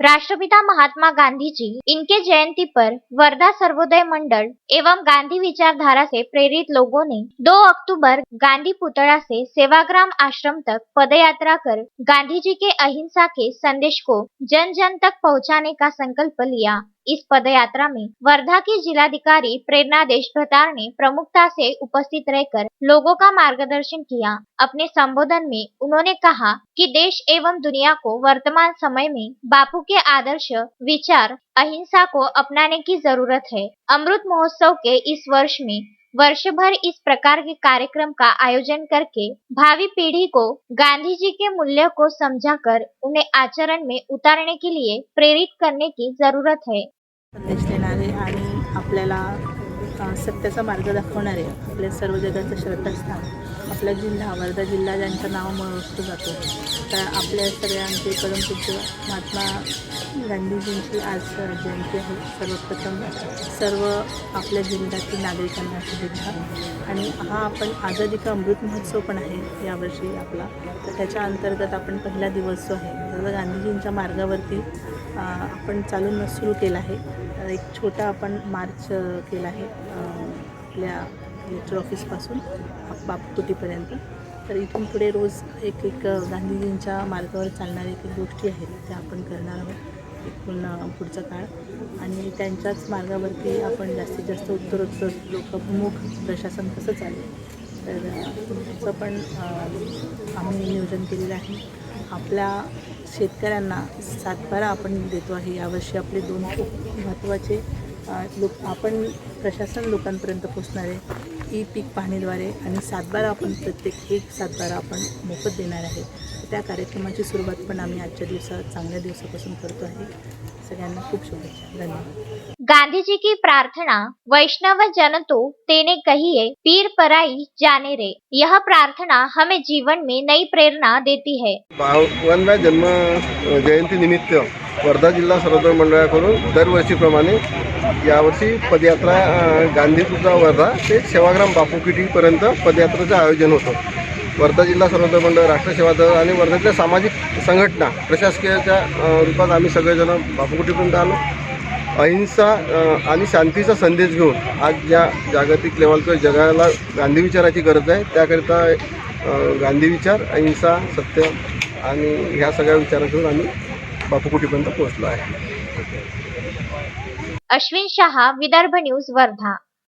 राष्ट्रपिता महात्मा गांधी जी इनके जयंती पर वर्धा सर्वोदय मंडल एवं गांधी विचारधारा से प्रेरित लोगों ने 2 अक्टूबर गांधी पुतला से सेवाग्राम आश्रम तक पदयात्रा कर गांधी जी के अहिंसा के संदेश को जन जन तक पहुंचाने का संकल्प लिया। इस पदयात्रा में वर्धा की जिलाधिकारी प्रेरणा देशभ्रतार ने प्रमुखता से उपस्थित रहकर लोगों का मार्गदर्शन किया। अपने संबोधन में उन्होंने कहा कि देश एवं दुनिया को वर्तमान समय में बापू के आदर्श विचार, अहिंसा को अपनाने की ज़रूरत है। अमृत महोत्सव के इस वर्ष में वर्ष भर इस प्रकार के कार्यक्रम का आयोजन करके भावी पीढ़ी को गांधी जी के मूल्य को समझाकर उन्हें आचरण में उतारने के लिए प्रेरित करने की ज़रूरत है। संदेश देणारे आणि आपल्याला सत्याचा मार्ग दाखवणारे आपल्या सर्व जगाचं श्रद्धास्थान. आपला जिल्हा वर्धा जिल्हा ज्यांचं नाव ओळखलं जातो. तर आपल्या सगळ्यांचे परमपूज्य महात्मा गांधीजींची आज जयंती आहे. सर्वप्रथम सर्व आपल्या जिल्ह्यातील नागरिकांना शुभेच्छा. आणि हा आपण आझादी का अमृत महोत्सव पण आहे यावर्षी आपला. तर त्याच्या अंतर्गत आपण पहिला दिवस जो आहे जसं गांधीजींच्या मार्गावरती आपण चालून सुरू केला आहे. एक छोटा आपण मार्च केला आहे. आपल्या कलेक्टर ऑफिसपासून बापकुटीपर्यंत. तर इथून पुढे रोज एक एक गांधीजींच्या मार्गावर चालणाऱ्या एक एक गोष्टी आहेत त्या आपण करणार आहोत. एकूण पुढचा काळ. आणि त्यांच्याच मार्गावरती आपण जास्तीत जास्त उत्तरोत्तर लोकप्रमुख प्रशासन कसं चालेल? तर अ, त्याचं पण आम्ही नियोजन केलेलं आहे. आपल्या शेतकऱ्यांना सातबारा आपण देतो आहे. यावर्षी आपले दोन खूप महत्त्वाचे लोक आपण प्रशासन लोकांपर्यंत पोचणार आहे. ई पीक पाहणीद्वारे आणि सातबारा आपण प्रत्येक एक सातबारा आपण मोफत देणार आहे. त्या कार्यक्रमाची सुरुवात पण आम्ही आजच्या दिवसात चांगल्या दिवसापासून करतो आहे. सगळ्यांना खूप शुभेच्छा. धन्यवाद. गांधी जी की प्रार्थना वैष्णव जन तो तेने कहिए पीर पराई जाने रे. यह प्रार्थना हमें जीवन में नई प्रेरणा देती है. बावनव्या जन्म जयंती निमित्त वर्धा जिल्हा सर्वोदय मंडळाकडून दरवर्षीप्रमाणे यावर्षी पदयात्रा अ, वर्धा ते सेवाग्राम बापूकिटीपर्यंत पदयात्रेचं आयोजन होतं. वर्धा जिल्हा सर्वोदय मंडळ राष्ट्रसेवा दल आणि वर्ध्यातल्या सामाजिक संघटना प्रशासकीयच्या रूपात आम्ही सगळेजण बापूकुटीपर्यंत आलो. अहिंसा आणि शांतीचा संदेश घेऊन आज ज्या जागतिक लेवलचं जगाला गांधी विचाराची गरज आहे त्याकरिता गांधी विचार अहिंसा सत्य आणि ह्या सगळ्या विचारात घेऊन आम्ही बापूकुटीपर्यंत पोहोचलो आहे? अश्विन शहा विदर्भ न्यूज वर्धा.